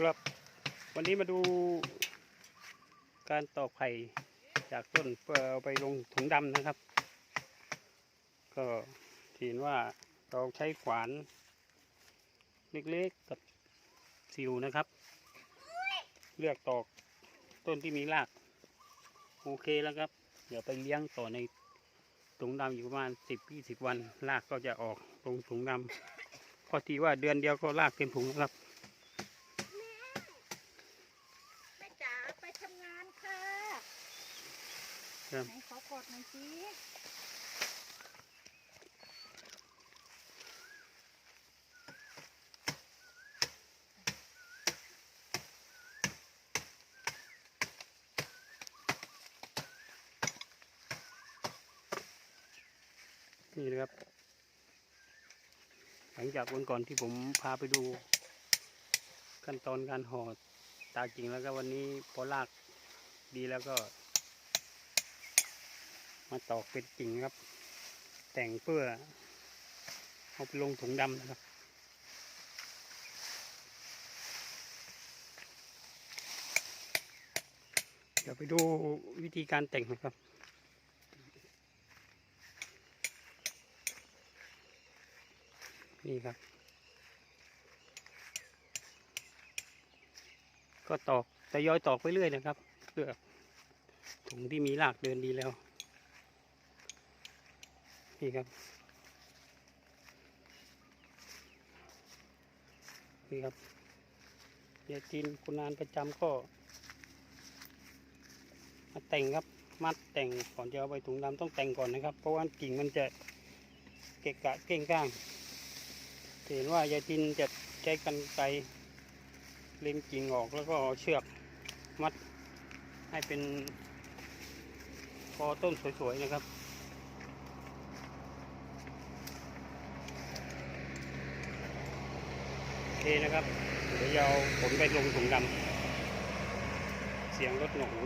ครับ วันนี้มาดูการตอกไผ่จากต้นเพื่อเอาไปลงถุงดำนะครับ ก็เห็นว่าเราใช้ขวาน เล็กๆกับสิวนะครับ เลือกตอกต้นที่มีราก โอเคแล้วครับ เดี๋ยวไปเลี้ยงต่อในถุงดำอยู่ประมาณสิบยี่สิบวันรากก็จะออกลงถุงดำพอทีว่าเดือนเดียวก็รากเต็มถุงแล้วครับ แม่จ๋าไปทำงานค่ะ ครับไหนขอกดหน่อยสินี่นะครับ หลังจากวันก่อนที่ผมพาไปดู ขั้นตอนการห่อตากิ่งแล้วก็วันนี้พอลากดีแล้วก็ มาตอกเป็นกิ่งครับ แต่งเพื่อเอาไปลงถุงดำนะครับเดี๋ยวไปดูวิธีการแต่งนะครับ นี่ครับ ก็ตอกแต่ย้อยตอกไปเรื่อยนะครับเพื่อถุงที่มีรากเดินดีแล้ว นี่ครับ นี่ครับยายจีนคุณนานประจำก็ มาแต่งครับ มัดแต่งก่อนจะเอาไปถุงดำต้องแต่งก่อนนะครับ เพราะว่ากิ่งมันจะเกะกะเก้งก้างเห็นว่ายายตินจะใช้กันไกเล็มกิ่งออกแล้วก็เอาเชือกมัดให้เป็นคอต้นสวยๆนะครับ โอ เคนะครับ เดี๋ยวเอาผลไปลงถุงดำเสียงรถหนู